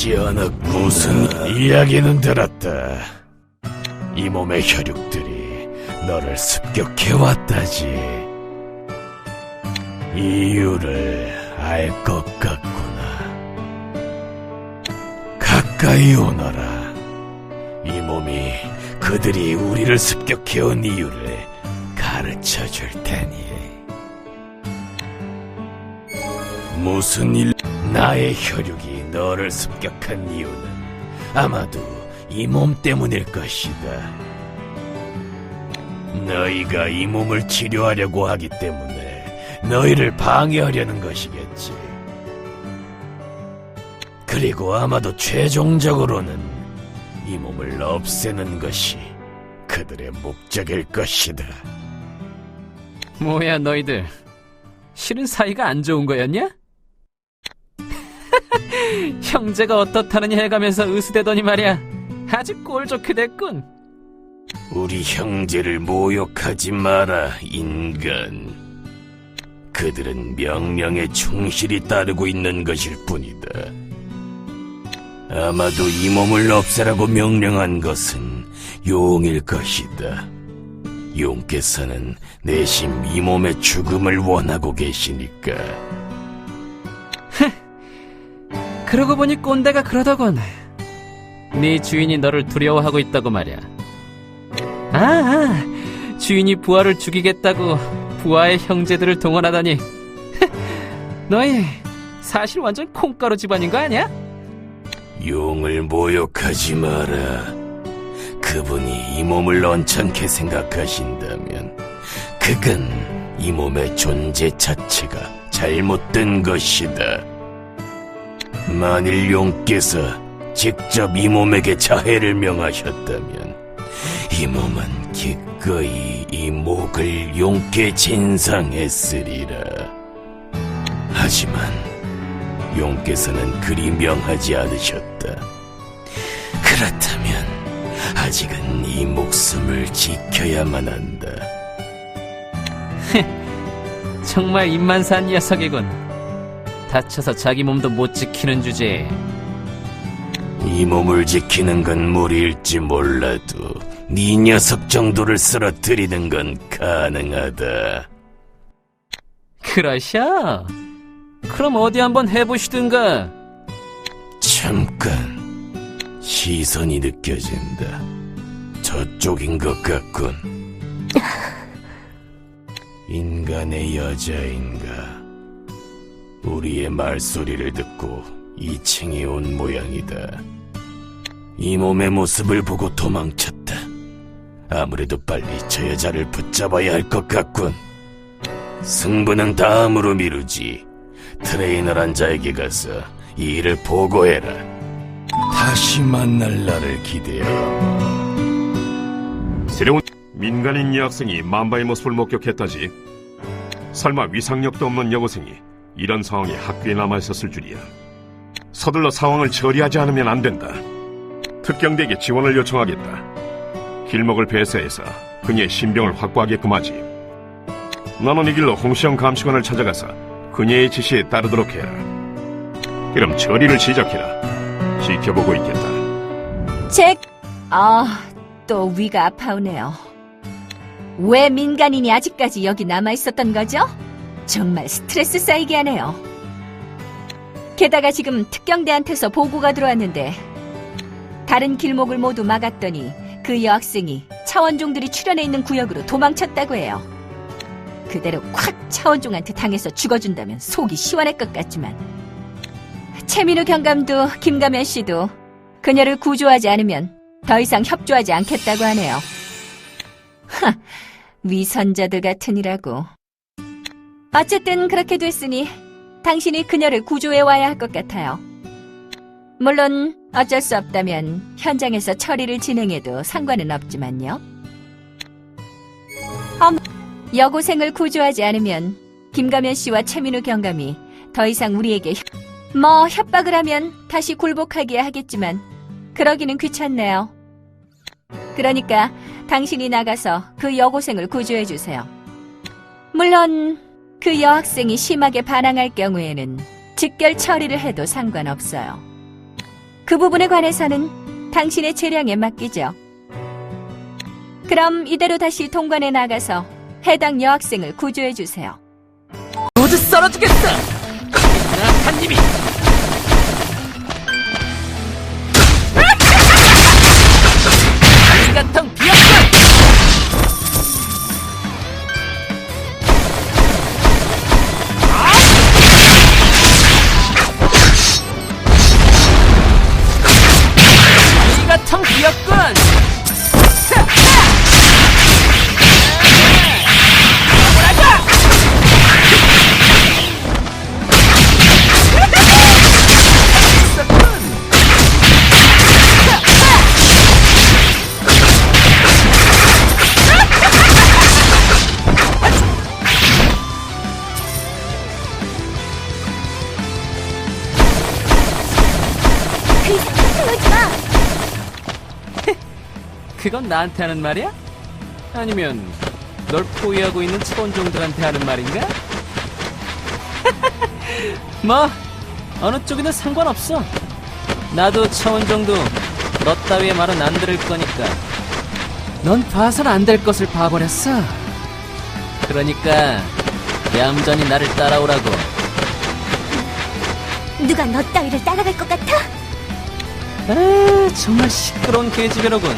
쉽지 않아 무슨 이야기는 들었다. 이 몸의 혈육들이 너를 습격해왔다지. 이유를 알 것 같구나. 가까이 오너라. 이 몸이 그들이 우리를 습격해온 이유를 가르쳐 줄 테니. 무슨 일, 나의 혈육이 너를 습격한 이유는 아마도 이 몸 때문일 것이다. 너희가 이 몸을 치료하려고 하기 때문에 너희를 방해하려는 것이겠지. 그리고 아마도 최종적으로는 이 몸을 없애는 것이 그들의 목적일 것이다. 뭐야 너희들 실은 사이가 안 좋은 거였냐? 형제가 어떻다느냐 해가면서 으스대더니 말이야 아주 꼴 좋게 됐군 우리 형제를 모욕하지 마라, 인간. 그들은 명령에 충실히 따르고 있는 것일 뿐이다. 아마도 이 몸을 없애라고 명령한 것은 용일 것이다. 용께서는 내심 이 몸의 죽음을 원하고 계시니까. 그러고 보니 꼰대가 그러더군 네 주인이 너를 두려워하고 있다고 말이야 아, 아 주인이 부하를 죽이겠다고 부하의 형제들을 동원하다니 너희 사실 완전 콩가루 집안인 거 아니야? 용을 모욕하지 마라. 그분이 이 몸을 언짢게 생각하신다면, 그건 이 몸의 존재 자체가 잘못된 것이다. 만일 용께서 직접 이 몸에게 자해를 명하셨다면, 이 몸은 기꺼이 이 목을 용께 진상했으리라. 하지만, 용께서는 그리 명하지 않으셨다. 그렇다면 아직은 이 목숨을 지켜야만 한다. 정말 입만 산 녀석이군 다쳐서 자기 몸도 못 지키는 주제에 이 몸을 지키는 건 무리일지 몰라도 네 녀석 정도를 쓰러뜨리는 건 가능하다. 그러셔? 그럼 어디 한번 해보시든가. 잠깐 시선이 느껴진다. 저쪽인 것 같군. 인간의 여자인가? 우리의 말소리를 듣고 2층에 온 모양이다. 이 몸의 모습을 보고 도망쳤다. 아무래도 빨리 저 여자를 붙잡아야 할 것 같군. 승부는 다음으로 미루지. 트레이너란 자에게 가서 이 일을 보고해라. 다시 만날 날을 기대하라. 새로운 민간인 여학생이 만바의 모습을 목격했다지. 설마 위상력도 없는 여고생이 이런 상황에 학교에 남아 있었을 줄이야. 서둘러 상황을 처리하지 않으면 안 된다. 특경대에게 지원을 요청하겠다. 길목을 배쇄해서 그녀의 신병을 확보하게끔 하지. 너는 이 길로 홍시영 감시관을 찾아가서 그녀의 지시에 따르도록 해라. 그럼 처리를 시작해라. 지켜보고 있겠다. 잭! 아, 또 위가 아파오네요. 왜 민간인이 아직까지 여기 남아 있었던 거죠? 정말 스트레스 쌓이게 하네요. 게다가 지금 특경대한테서 보고가 들어왔는데 다른 길목을 모두 막았더니 그 여학생이 차원종들이 출연해 있는 구역으로 도망쳤다고 해요. 그대로 콱 차원종한테 당해서 죽어준다면 속이 시원할 것 같지만 최민우 경감도 김가면 씨도 그녀를 구조하지 않으면 더 이상 협조하지 않겠다고 하네요. 하, 위선자들 같으니라고. 어쨌든 그렇게 됐으니 당신이 그녀를 구조해 와야 할 것 같아요. 물론 어쩔 수 없다면 현장에서 처리를 진행해도 상관은 없지만요. 어머, 여고생을 구조하지 않으면 김가면 씨와 최민우 경감이 더 이상 우리에게 협- 뭐 협박을 하면 다시 굴복하기야 하겠지만 그러기는 귀찮네요. 그러니까 당신이 나가서 그 여고생을 구조해 주세요. 물론 그 여학생이 심하게 반항할 경우에는 직결 처리를 해도 상관없어요. 그 부분에 관해서는 당신의 재량에 맡기죠. 그럼 이대로 다시 통관에 나가서 해당 여학생을 구조해 주세요. 모두 썰어주겠어! 나한님이 그건 나한테 하는 말이야? 아니면 널 포위하고 있는 차원종들한테 하는 말인가? 뭐 어느 쪽이든 상관없어. 나도 차원종도 너 따위의 말은 안 들을 거니까. 넌 봐선 안 될 것을 봐버렸어. 그러니까 얌전히 나를 따라오라고. 누가 너 따위를 따라갈 것 같아? 아, 정말 시끄러운 계집애로군.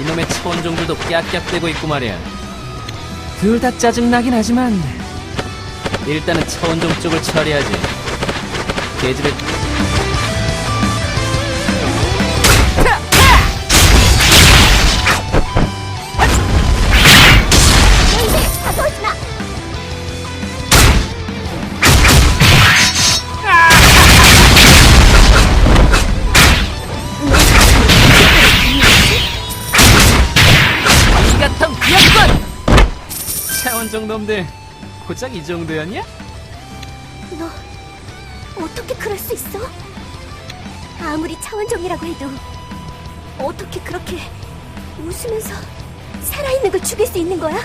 이놈의 차원종들도 깍깍대고 있고 말이야. 둘 다 짜증나긴 하지만 일단은 차원종 쪽을 처리하지. 계집애 놈들 고작 이 정도였냐? 너 어떻게 그럴 수 있어? 아무리 차원종이라고 해도 어떻게 그렇게 웃으면서 살아있는 걸 죽일 수 있는 거야?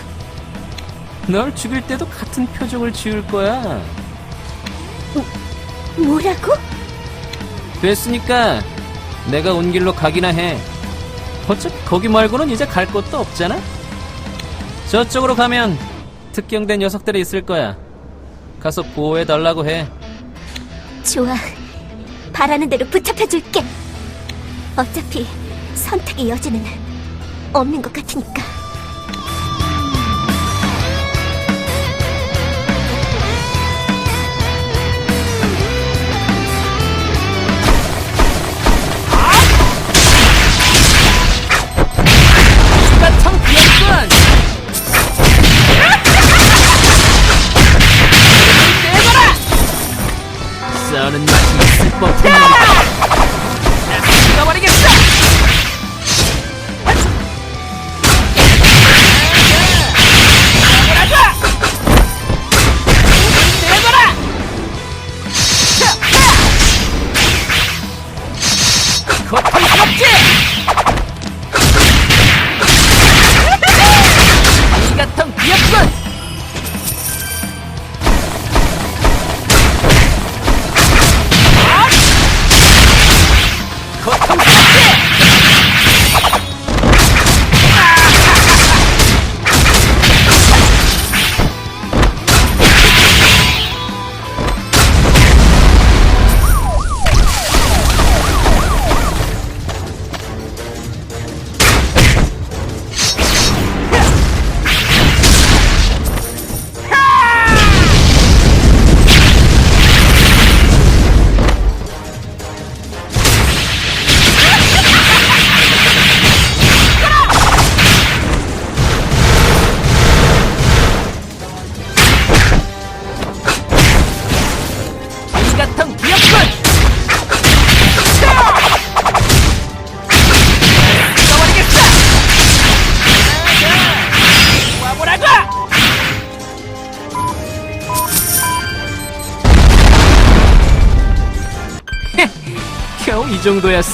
널 죽일 때도 같은 표정을 지을 거야. 뭐라고? 됐으니까 내가 온 길로 가기나 해. 어차피 거기 말고는 이제 갈 곳도 없잖아? 저쪽으로 가면 특경된 녀석들이 있을 거야. 가서 보호해달라고 해. 좋아. 바라는 대로 붙잡혀줄게. 어차피 선택의 여지는 없는 것 같으니까. 맛이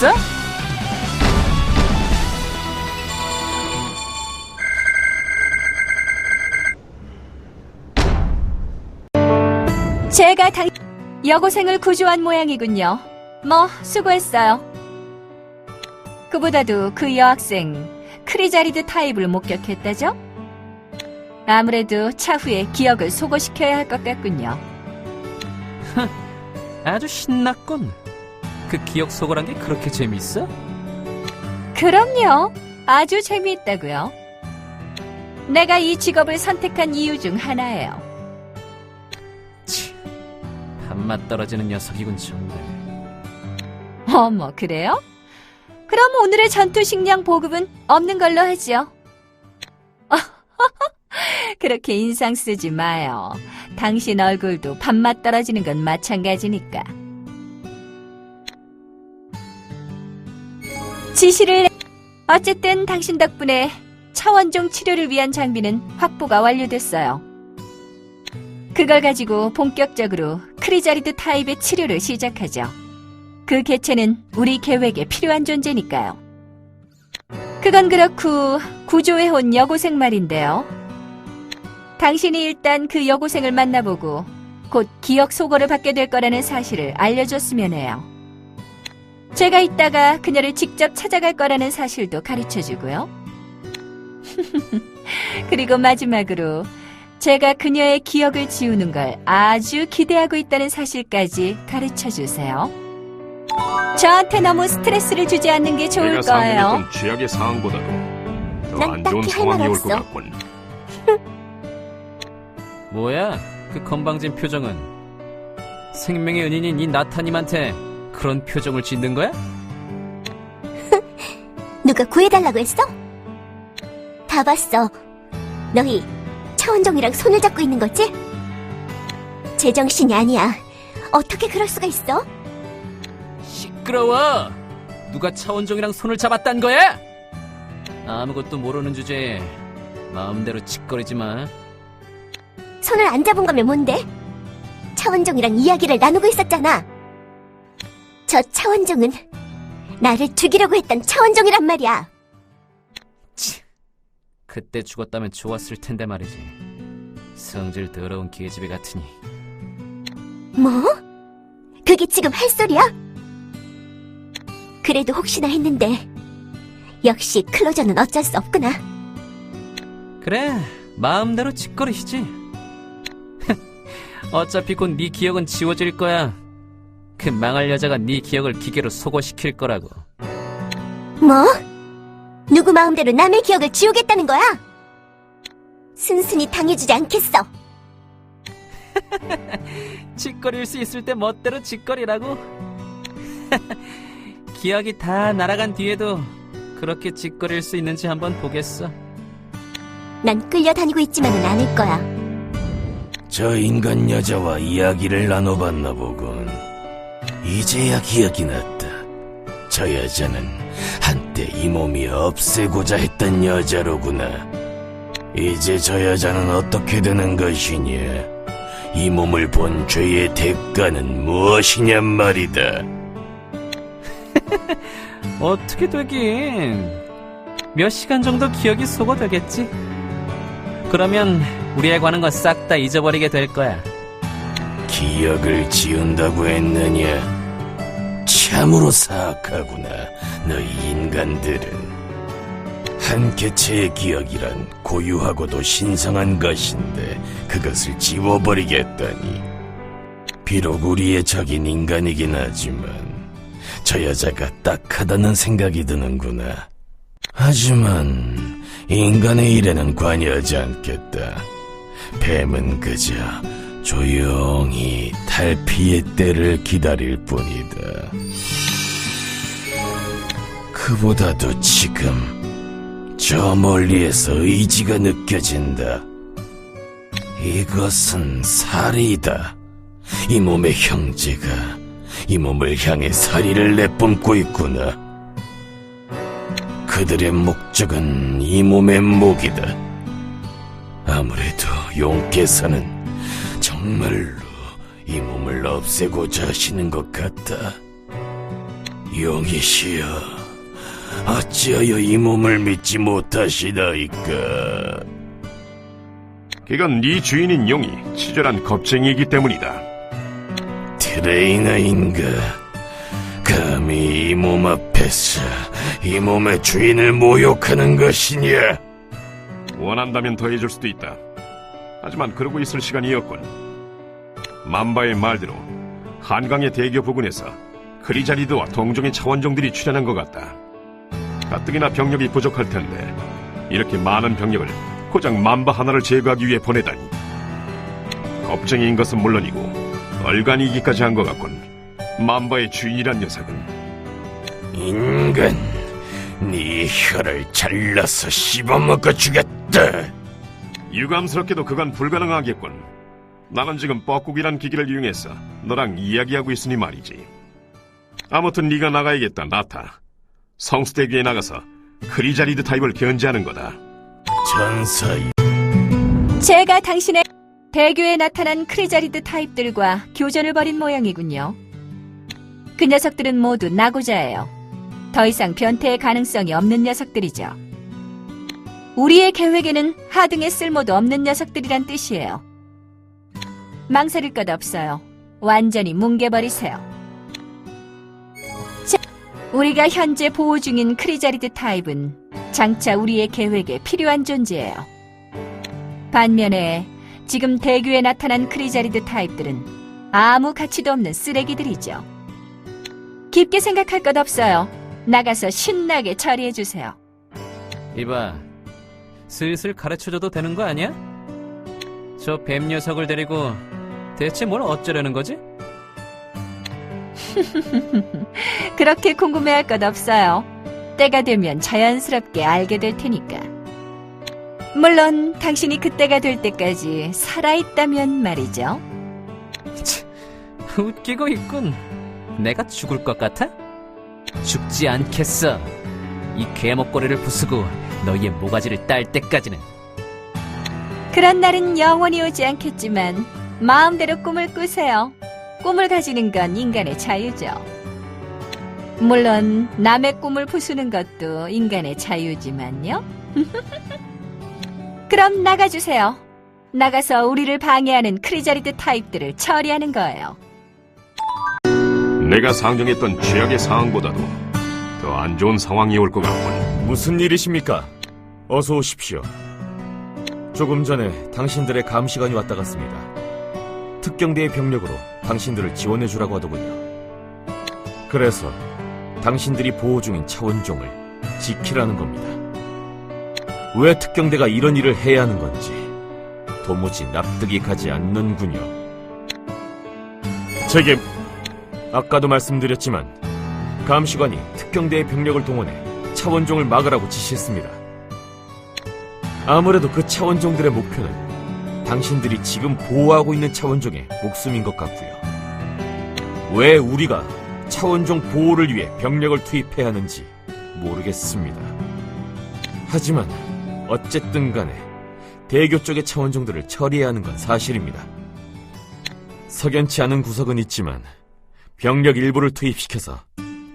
정도였어? 제가 당 여고생을 구조한 모양이군요. 뭐, 수고했어요. 그보다도 그 여학생, 크리자리드 타입을 목격했다죠? 아무래도 차후에 기억을 소거시켜야 할 것 같군요. 아주 신났군. 그 기억 소거란 게 그렇게 재밌어? 그럼요. 아주 재미있다고요. 내가 이 직업을 선택한 이유 중 하나예요. 치, 밥맛 떨어지는 녀석이군 정말. 어머, 그래요? 그럼 오늘의 전투 식량 보급은 없는 걸로 하죠. 그렇게 인상 쓰지 마요. 당신 얼굴도 밥맛 떨어지는 건 마찬가지니까. 지시를 내... 어쨌든 당신 덕분에 차원종 치료를 위한 장비는 확보가 완료됐어요. 그걸 가지고 본격적으로 크리자리드 타입의 치료를 시작하죠. 그 개체는 우리 계획에 필요한 존재니까요. 그건 그렇고 구조해온 여고생 말인데요. 당신이 일단 그 여고생을 만나보고 곧 기억 소거를 받게 될 거라는 사실을 알려줬으면 해요. 제가 이따가 그녀를 직접 찾아갈 거라는 사실도 가르쳐 주고요. 그리고 마지막으로 제가 그녀의 기억을 지우는 걸 아주 기대하고 있다는 사실까지 가르쳐 주세요. 저한테 너무 스트레스를 주지 않는 게 좋을 내가 거예요. 상상했던 최악의 상황보다도 더난안 딱히 좋은 할 상황이 말 올 것 없어. 같군. 뭐야? 그 건방진 표정은 생명의 은인인 이 나타님한테 그런 표정을 짓는 거야? 누가 구해달라고 했어? 다 봤어. 너희 차원종이랑 손을 잡고 있는 거지? 제정신이 아니야. 어떻게 그럴 수가 있어? 시끄러워! 누가 차원종이랑 손을 잡았단 거야? 아무것도 모르는 주제에 마음대로 짓거리지 마. 손을 안 잡은 거면 뭔데? 차원종이랑 이야기를 나누고 있었잖아. 저 차원종은 나를 죽이려고 했던 차원종이란 말이야. 치, 그때 죽었다면 좋았을 텐데 말이지. 성질 더러운 계집애 같으니. 뭐? 그게 지금 할 소리야? 그래도 혹시나 했는데 역시 클로저는 어쩔 수 없구나. 그래, 마음대로 짓거리시지. 어차피 곧 네 기억은 지워질 거야. 그 망할 여자가 네 기억을 기계로 소거시킬 거라고. 뭐? 누구 마음대로 남의 기억을 지우겠다는 거야? 순순히 당해주지 않겠어. 짓거릴 수 있을 때 멋대로 짓거리라고. 기억이 다 날아간 뒤에도 그렇게 짓거릴 수 있는지 한번 보겠어. 난 끌려다니고 있지만은 않을 거야. 저 인간 여자와 이야기를 나눠봤나 보군. 이제야 기억이 났다. 저 여자는 한때 이 몸이 없애고자 했던 여자로구나. 이제 저 여자는 어떻게 되는 것이냐? 이 몸을 본 죄의 대가는 무엇이냔 말이다. 어떻게 되긴. 몇 시간 정도 기억이 소거되겠지? 그러면 우리에 관한 건 싹 다 잊어버리게 될 거야. 기억을 지운다고 했느냐? 참으로 사악하구나, 너희 인간들은. 한 개체의 기억이란 고유하고도 신성한 것인데 그것을 지워버리겠다니. 비록 우리의 적인 인간이긴 하지만 저 여자가 딱하다는 생각이 드는구나. 하지만 인간의 일에는 관여하지 않겠다. 뱀은 그저 조용히 탈피의 때를 기다릴 뿐이다. 그보다도 지금 저 멀리에서 의지가 느껴진다. 이것은 살이다. 이 몸의 형제가 이 몸을 향해 살이를 내뿜고 있구나. 그들의 목적은 이 몸의 목이다. 아무래도 용께서는 정말로 이 몸을 없애고자 하시는 것 같다. 용이시여, 어찌하여 이 몸을 믿지 못하시나이까? 그건 네 주인인 용이 치졸한 겁쟁이이기 때문이다. 트레이너인가? 몸 앞에서 이 몸의 주인을 모욕하는 것이냐? 원한다면 더해줄 수도 있다. 하지만 그러고 있을 시간이었군. 만바의 말대로 한강의 대교 부근에서 크리자리드와 동종의 차원종들이 출현한 것 같다. 가뜩이나 병력이 부족할 텐데 이렇게 많은 병력을 고작 만바 하나를 제거하기 위해 보내다니. 겁쟁이인 것은 물론이고 얼간이기까지 한 것 같군. 만바의 주인이란 녀석은 인간, 네 혀를 잘라서 씹어먹어 주겠다. 유감스럽게도 그건 불가능하겠군. 나는 지금 뻐꾸기란 기기를 이용해서 너랑 이야기하고 있으니 말이지. 아무튼 네가 나가야겠다, 나타. 성수대교에 나가서 크리자리드 타입을 견제하는 거다. 전사 제가 당신의 대교에 나타난 크리자리드 타입들과 교전을 벌인 모양이군요. 그 녀석들은 모두 나고자예요. 더 이상 변태의 가능성이 없는 녀석들이죠. 우리의 계획에는 하등의 쓸모도 없는 녀석들이란 뜻이에요. 망설일 것 없어요. 완전히 뭉개버리세요. 자, 우리가 현재 보호 중인 크리자리드 타입은 장차 우리의 계획에 필요한 존재예요. 반면에 지금 대교에 나타난 크리자리드 타입들은 아무 가치도 없는 쓰레기들이죠. 깊게 생각할 것 없어요. 나가서 신나게 처리해주세요. 이봐, 슬슬 가르쳐줘도 되는 거 아니야? 저 뱀 녀석을 데리고 대체 뭘 어쩌려는 거지? 그렇게 궁금해할 것 없어요. 때가 되면 자연스럽게 알게 될 테니까. 물론 당신이 그때가 될 때까지 살아있다면 말이죠. 웃기고 있군. 내가 죽을 것 같아? 죽지 않겠어. 이 개목걸이를 부수고 너희의 모가지를 딸 때까지는. 그런 날은 영원히 오지 않겠지만 마음대로 꿈을 꾸세요. 꿈을 가지는 건 인간의 자유죠. 물론 남의 꿈을 부수는 것도 인간의 자유지만요. 그럼 나가주세요. 나가서 우리를 방해하는 크리자리드 타입들을 처리하는 거예요. 내가 상정했던 최악의 상황보다도 더 안 좋은 상황이 올 것 같군. 무슨 일이십니까? 어서 오십시오. 조금 전에 당신들의 감시관이 왔다 갔습니다. 특경대의 병력으로 당신들을 지원해 주라고 하더군요. 그래서 당신들이 보호 중인 차원종을 지키라는 겁니다. 왜 특경대가 이런 일을 해야 하는 건지 도무지 납득이 가지 않는군요. 제게 아까도 말씀드렸지만 감시관이 특경대의 병력을 동원해 차원종을 막으라고 지시했습니다. 아무래도 그 차원종들의 목표는 당신들이 지금 보호하고 있는 차원종의 목숨인 것 같고요. 왜 우리가 차원종 보호를 위해 병력을 투입해야 하는지 모르겠습니다. 하지만 어쨌든 간에 대교 쪽의 차원종들을 처리해야 하는 건 사실입니다. 석연치 않은 구석은 있지만 병력 일부를 투입시켜서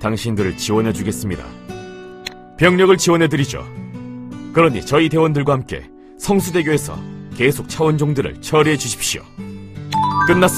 당신들을 지원해 주겠습니다. 병력을 지원해 드리죠. 그러니 저희 대원들과 함께 성수대교에서 계속 차원종들을 처리해 주십시오. 끝났습니다.